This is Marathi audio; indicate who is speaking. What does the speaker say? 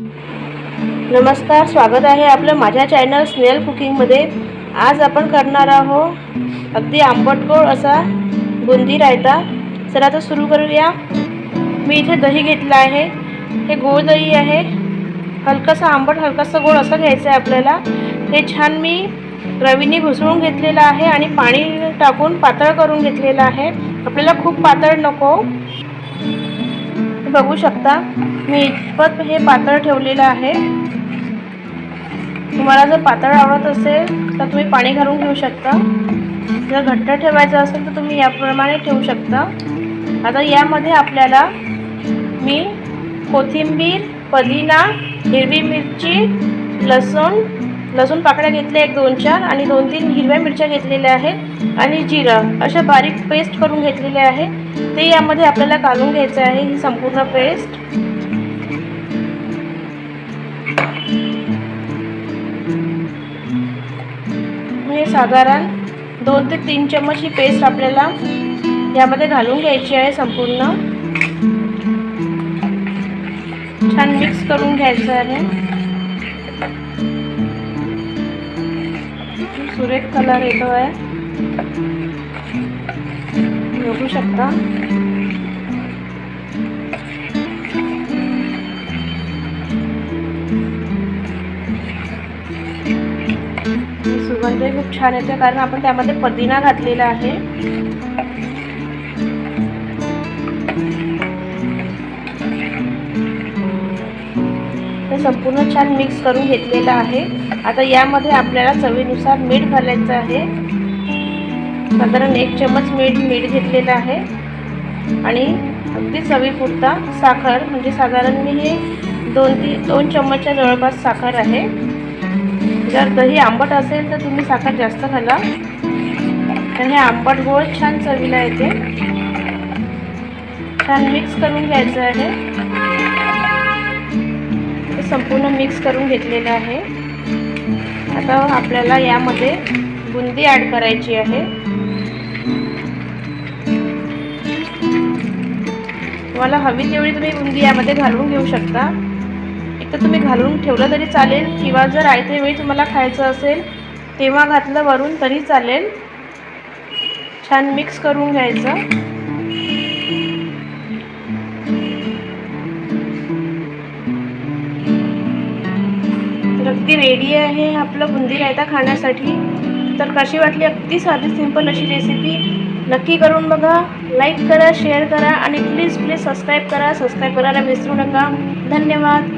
Speaker 1: नमस्कार स्वागत आहे आपलं माझ्या चॅनल स्नेल कुकिंगमध्ये आज आपण करणार आहोत अगदी आंबट गोड असा बुंदी रायता. चला आता सुरू करूया. मी इथे दही घेतलं आहे. हे गोड दही आहे. हलकंसं आंबट हलकंसं गोड असं घ्यायचं आहे आपल्याला. हे छान मी रवीने घुसळून घेतलेलं आहे आणि पाणी टाकून पातळ करून घेतलेलं आहे. आपल्याला खूप पातळ नको. बघू शकता. मी इतपत हे पातळ ठेवलेलं आहे. तुम्हाला जर पातळ आवडत असेल तर तुम्ही पाणी घालून घेऊ शकता. जर घट्ट ठेवायचं असेल तर तुम्ही याप्रमाणे ठेवू शकता. आता यामध्ये आपल्याला मी कोथिंबीर पुदिना हिरवी मिरची लसूण लसूण पाकळ्या घेतल्या एक दोन चार आणि दोन तीन हिरव्या मिरच्या घेतलेल्या आहेत आणि जिरं अशा बारीक पेस्ट करून घेतलेल्या आहे ते यामध्ये आपल्याला घालून घ्यायचं आहे. ही संपूर्ण पेस्ट. हे साधारण दोन ते तीन चम्मच ही पेस्ट आपल्याला यामध्ये घालून घ्यायची आहे संपूर्ण. छान मिक्स करून घ्यायचं आहे. सुरेख कलर येतो आहे बघू शकता. सुगंधही खूप छान येते कारण आपण त्यामध्ये पुदिना घातलेला आहे. ते संपूर्ण छान मिक्स करून घेतलेलं आहे. आता यामध्ये आपल्याला चवीनुसार मीठ घालायचं आहे. साधारण एक चम्मच मीठ मीठ घेतलेलं आहे. आणि अगदी चवीपुरता साखर म्हणजे साधारण मी हे दोन ती दोन चम्मचच्या जवळपास साखर आहे. जर दही आंबट असेल तर तुम्ही साखर जास्त घाला. तर हे आंबट गोड छान चवीला येते. छान मिक्स करून घ्यायचं आहे. संपूर्ण मिक्स करून घेतलेलं आहे. आता आपल्याला यामध्ये बुंदी ॲड करायची आहे. तुम्हाला हवी तेवढी तुम्ही बुंदी यामध्ये घालून घेऊ शकता. एक तर तुम्ही घालून ठेवलं तरी चालेल किंवा जर आयत्या वेळी तुम्हाला खायचं असेल तेव्हा घातलं वरून तरी चालेल. छान मिक्स करून घ्यायचं. अगदी रेडी आहे आपलं बुंदी रायता खाण्यासाठी. तर कशी वाटली? अगदी साधी सिंपल अशी रेसिपी नक्की करून बघा. लाईक करा शेअर करा आणि प्लीज प्लीज सबस्क्राईब करा. सबस्क्राईब करायला विसरू नका. धन्यवाद.